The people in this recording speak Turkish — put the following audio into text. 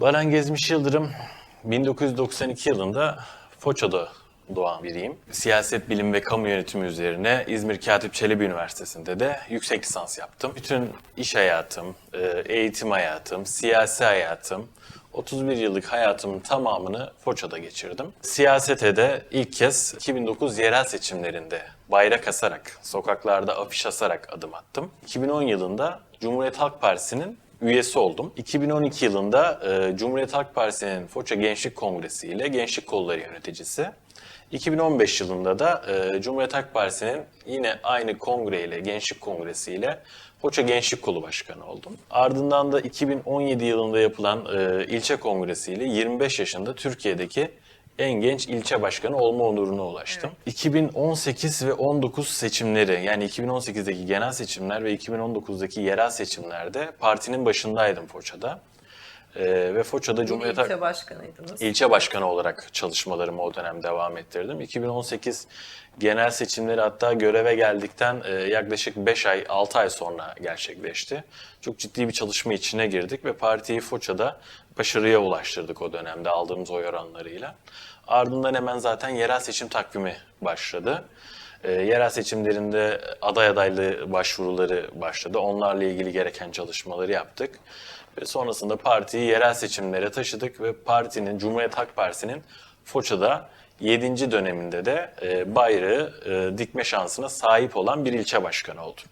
Baran Gezmiş Yıldırım 1992 yılında Foça'da doğan biriyim. Siyaset bilimi ve kamu yönetimi üzerine İzmir Katip Çelebi Üniversitesi'nde de yüksek lisans yaptım. Bütün iş hayatım, e, eğitim hayatım, siyasi hayatım, 31 yıllık hayatımın tamamını Foça'da geçirdim. Siyasete de ilk kez 2009 yerel seçimlerinde bayrak asarak, sokaklarda afiş asarak adım attım. 2010 yılında Cumhuriyet Halk Partisi'nin üyesi oldum. 2012 yılında e, Cumhuriyet Halk Partisi'nin Foça Gençlik Kongresi ile Gençlik Kolları yöneticisi. 2015 yılında da e, Cumhuriyet Halk Partisi'nin yine aynı kongre ile, Gençlik Kongresi ile Foça Gençlik Kolu Başkanı oldum. Ardından da 2017 yılında yapılan e, ilçe kongresi ile 25 yaşında Türkiye'deki en genç ilçe başkanı olma onuruna ulaştım. 2018 ve 19 seçimleri yani 2018'deki genel seçimler ve 2019'daki yerel seçimlerde partinin başındaydım Foça'da. Ee, ve Foça'da Cumhuriyet İlçe başkanıydınız. İlçe başkanı olarak çalışmalarımı o dönem devam ettirdim. 2018 genel seçimleri hatta göreve geldikten e, yaklaşık 5 ay, 6 ay sonra gerçekleşti. Çok ciddi bir çalışma içine girdik ve partiyi Foça'da başarıya ulaştırdık o dönemde aldığımız oy oranlarıyla. Ardından hemen zaten yerel seçim takvimi başladı. E, yerel seçimlerinde aday adaylığı başvuruları başladı. Onlarla ilgili gereken çalışmaları yaptık. Ve sonrasında partiyi yerel seçimlere taşıdık ve partinin, Cumhuriyet Halk Partisi'nin Foça'da 7. döneminde de e, bayrağı e, dikme şansına sahip olan bir ilçe başkanı oldum.